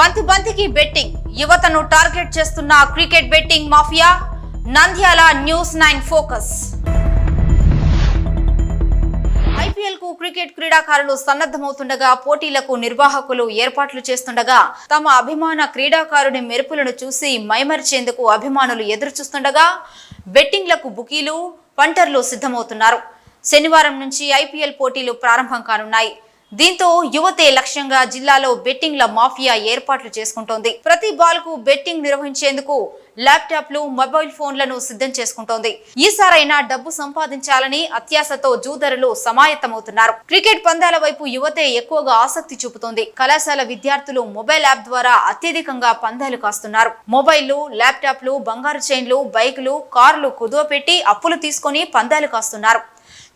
బంతి బంతికి బెట్టింగ్. యువతను టార్గెట్ చేస్తున్న cricket betting mafia. Nandyal news nine focus. ఐపీఎల్కు cricket క్రీడాకారులు సన్నద్ధమవుతుండగా పోటీలకు నిర్వాహకులు ఏర్పాట్లు చేస్తుండగా తమ అభిమాన క్రీడాకారుని మెరుపులను చూసి మైమరిచేందుకు అభిమానులు ఎదురు చూస్తుండగా బెట్టింగ్లకు బుకీలు పంటర్లు సిద్ధమవుతున్నారు. శనివారం నుంచి ఐపీఎల్ పోటీలు ప్రారంభం కానున్నాయి. దీంతో యువతే లక్ష్యంగా జిల్లాలో బెట్టింగ్ల మాఫియా ఏర్పాట్లు చేసుకుంటోంది. ప్రతి బాల్కు బెట్టింగ్ నిర్వహించేందుకు ల్యాప్టాప్లు మొబైల్ ఫోన్లను సిద్ధం చేసుకుంటోంది. ఈసారైనా డబ్బు సంపాదించాలని అత్యాశతో జూదరులు సమాయత్తమవుతున్నారు. క్రికెట్ పందాల వైపు యువతే ఎక్కువగా ఆసక్తి చూపుతోంది. కళాశాల విద్యార్థులు మొబైల్ యాప్ ద్వారా అత్యధికంగా పందాలు కాస్తున్నారు. మొబైల్లు ల్యాప్టాప్లు బంగారు చైన్లు బైకులు కార్లు కుదువపెట్టి అప్పులు తీసుకొని పందాలు కాస్తున్నారు.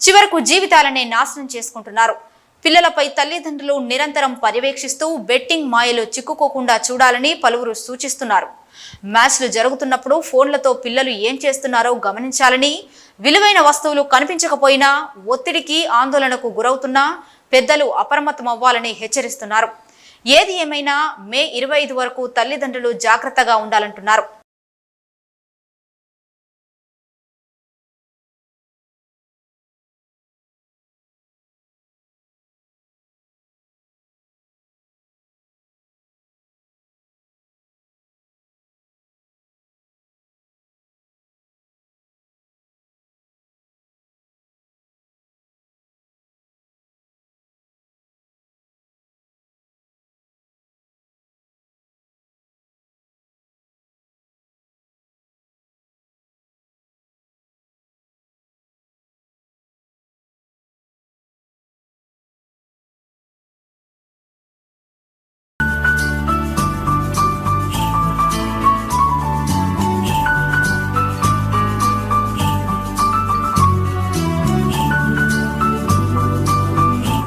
చివరకు జీవితాలనే నాశనం చేసుకుంటున్నారు. పిల్లలపై తల్లిదండ్రులు నిరంతరం పర్యవేక్షిస్తూ బెట్టింగ్ మాయలో చిక్కుకోకుండా చూడాలని పలువురు సూచిస్తున్నారు. మ్యాచ్లు జరుగుతున్నప్పుడు ఫోన్లతో పిల్లలు ఏం చేస్తున్నారో గమనించాలని విలువైన వస్తువులు కనిపించకపోయినా ఒత్తిడికి ఆందోళనకు గురవుతున్నా పెద్దలు అప్రమత్తమవ్వాలని హెచ్చరిస్తున్నారు. ఏది ఏమైనా మే ఇరవై ఐదు వరకు తల్లిదండ్రులు జాగ్రత్తగా ఉండాలంటున్నారు.